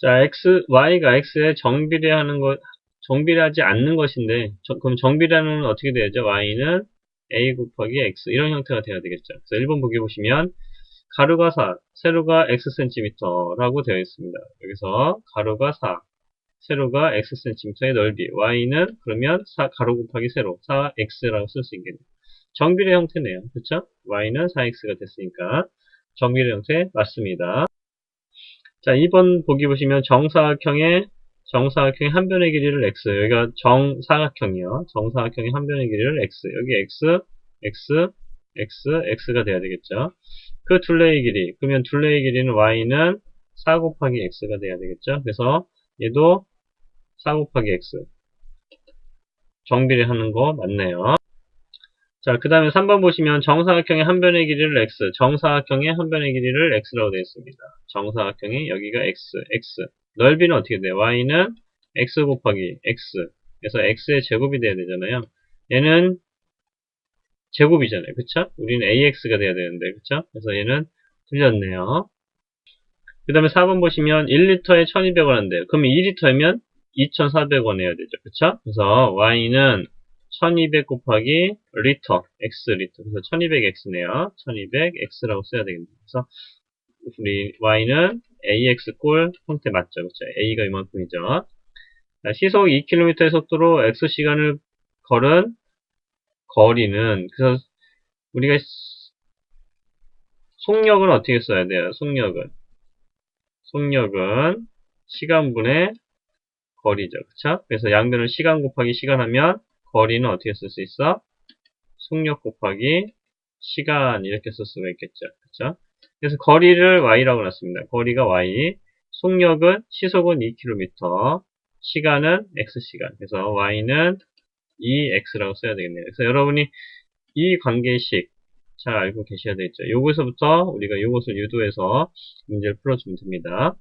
자, x, y가 x에 정비례하는 것, 정비례하지 않는 것인데, 저- 그럼 정비례는 어떻게 돼야죠? y는 a 곱하기 x 이런 형태가 돼야 되겠죠. 그래서 1번 보기 보시면 가루가 4, 세로가 x cm라고 되어 있습니다. 여기서 가루가 4, 세로가 x cm의 넓이, y는 그러면 4 가로 곱하기 세로 4x라고 쓸 수 있겠네요. 정비례 형태네요. 그렇죠? y는 4x가 됐으니까 정비례 형태 맞습니다. 자, 2번 보기 보시면 정사각형의 정사각형의 한 변의 길이를 x, 여기가 정사각형이요. 정사각형의 한 변의 길이를 x, 여기 x, x, x, x가 돼야 되겠죠. 그 둘레의 길이, 그러면 둘레의 길이는 y는 4 곱하기 x가 돼야 되겠죠. 그래서 얘도 4 곱하기 x. 정비례 하는 거 맞네요. 자, 그 다음에 3번 보시면 정사각형의 한 변의 길이를 x, 정사각형의 한 변의 길이를 x라고 되어 있습니다. 정사각형이 여기가 x, x. 넓이는 어떻게 돼요? y는 x 곱하기 x. 그래서 x의 제곱이 돼야 되잖아요. 얘는 제곱이잖아요. 그쵸? 우리는 ax가 돼야 되는데, 그쵸? 그래서 얘는 틀렸네요. 그 다음에 4번 보시면 1리터에 1200원 한대요. 그럼 2리터면 2400원 해야 되죠. 그쵸? 그래서 y는 1200 곱하기 리터, x 리터. 그래서 1200x네요. 1200x라고 써야 되겠네요. 그래서 우리 y는 ax 꼴 형태 맞죠? 그쵸? a가 이만큼이죠. 자, 시속 2km의 속도로 x 시간을 걸은 거리는 그래서 우리가 속력은 어떻게 써야 돼요? 속력은 속력은 시간분의 거리죠. 그쵸? 그래서 양변을 시간 곱하기 시간 하면 거리는 어떻게 쓸 수 있어? 속력 곱하기 시간 이렇게 쓸 수가 있겠죠. 그쵸? 그래서 거리를 y라고 놨습니다. 거리가 y, 속력은 시속은 2km, 시간은 x시간. 그래서 y는 2x라고 써야 되겠네요. 그래서 여러분이 이 관계식 잘 알고 계셔야 되겠죠. 요거서부터 우리가 요것을 유도해서 문제를 풀어주면 됩니다.